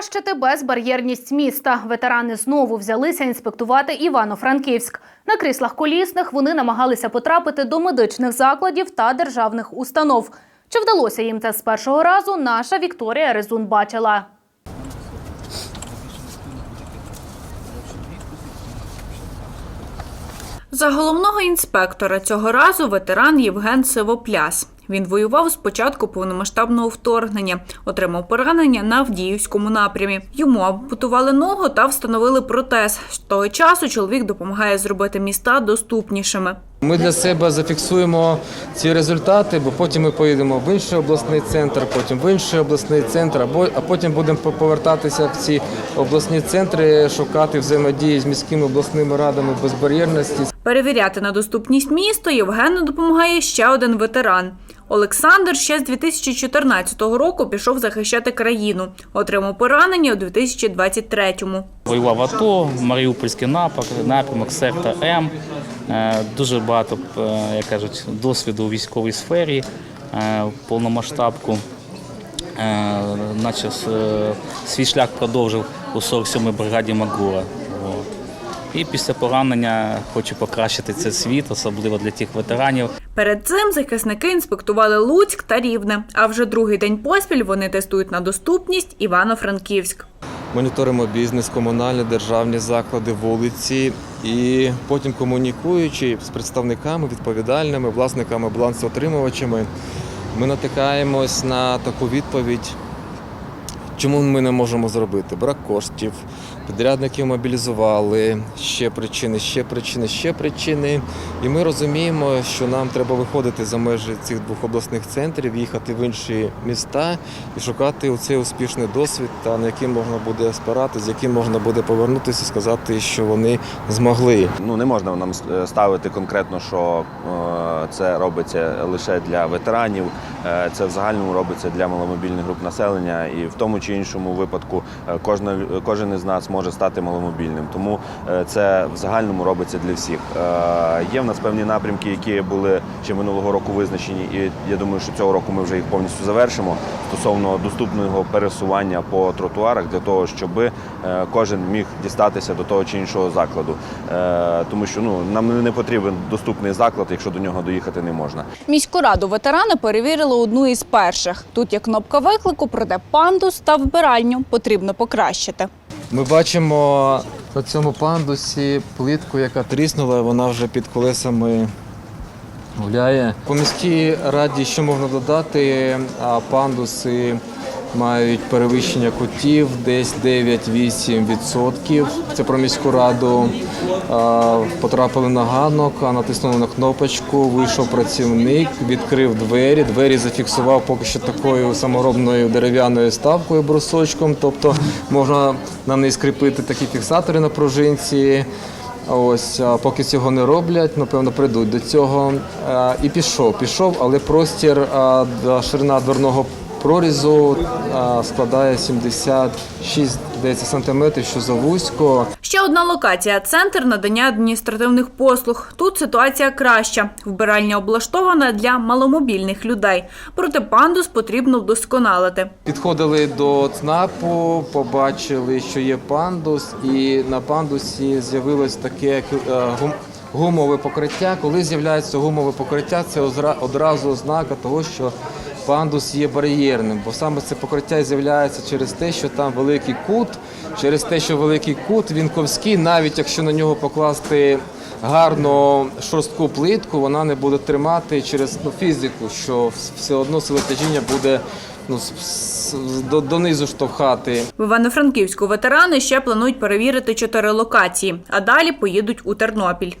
Покращити безбар'єрність міста. Ветерани знову взялися інспектувати Івано-Франківськ. На кріслах колісних вони намагалися потрапити до медичних закладів та державних установ. Чи вдалося їм це з першого разу? Наша Вікторія Резун бачила. За головного інспектора цього разу ветеран Євген Сивопляс. Він воював з початку повномасштабного вторгнення, отримав поранення на Авдіївському напрямі. Йому ампутували ногу та встановили протез. З того часу чоловік допомагає зробити міста доступнішими. Ми для себе зафіксуємо ці результати, бо потім ми поїдемо в інший обласний центр, потім в інший обласний центр, або а потім будемо повертатися в ці обласні центри, шукати взаємодії з міськими обласними радами безбар'єрності. Перевіряти на доступність міста Євгену допомагає ще один ветеран. Олександр ще з 2014 року пішов захищати країну. Отримав поранення у 2023-му. Воював АТО, Маріупольський напрямок, напрямок сектор М. Е, Дуже багато, е, як кажуть, досвіду у військовій сфері, е, повномасштабку. Наче свій шлях продовжив у 47-й бригаді Магура. І після поранення хочу покращити цей світ, особливо для тих ветеранів, Перед цим захисники інспектували Луцьк та Рівне. А вже другий день поспіль вони тестують на доступність Івано-Франківськ. Моніторимо бізнес, комунальні, державні заклади, вулиці і потім комунікуючи з представниками, відповідальними, власниками, балансоотримувачами, ми натикаємось на таку відповідь, чому ми не можемо зробити. Брак коштів, підрядників мобілізували, ще причини, ще причини, ще причини. І ми розуміємо, що нам треба виходити за межі цих двох обласних центрів, їхати в інші міста і шукати оцей успішний досвід, та на який можна буде спирати, з яким можна буде повернутися і сказати, що вони змогли. Ну не можна нам е, ставити конкретно, що е, це робиться лише для ветеранів. Е, Це в загальному робиться для маломобільних груп населення, і в тому чи іншому випадку е, кожна, кожен із нас може стати маломобільним. Тому е, це в загальному робиться для всіх. Є в нас певні напрямки, які були ще минулого року визначені, і я думаю, що цього року ми вже їх повністю завершимо стосовно доступного пересування по тротуарах для того, щоб кожен міг дістатися до того чи іншого закладу. Тому що ну нам не потрібен доступний заклад, якщо до нього доїхати не можна. Міську раду ветерани перевірили одну із перших. Тут є кнопка виклику, проте пандус та вбиральню потрібно покращити. Ми бачимо на цьому пандусі плитку, яка тріснула, вона вже під колесами гуляє. По міській раді, що можна додати, пандуси мають перевищення кутів десь 9-8%. Це про міську раду. Потрапили на ганок, а натиснули на кнопочку, вийшов працівник, відкрив двері. Двері зафіксував поки що такою саморобною дерев'яною ставкою брусочком. Тобто можна на неї скріпити такі фіксатори на пружинці. Ось поки цього не роблять, напевно, прийдуть до цього. І пішов. Пішов, але простір ширина дверного прорізу складає 76 здається, сантиметрів, що завузько. Ще одна локація центр надання адміністративних послуг. Тут ситуація краща. Вбиральня облаштована для маломобільних людей. Проте пандус потрібно вдосконалити. Підходили до ЦНАПу, побачили, що є пандус, і на пандусі з'явилось таке е, гум- гумове покриття. Коли з'являється гумове покриття, це одразу ознака того, що пандус є бар'єрним, бо саме це покриття з'являється через те, що там великий кут, через те, що великий кут він ковський, навіть якщо на нього покласти гарну шорстку плитку, вона не буде тримати через ну, фізику, що все одно сила тяжіння буде ну, до, донизу штовхати. В Івано-Франківську ветерани ще планують перевірити чотири локації, а далі поїдуть у Тернопіль.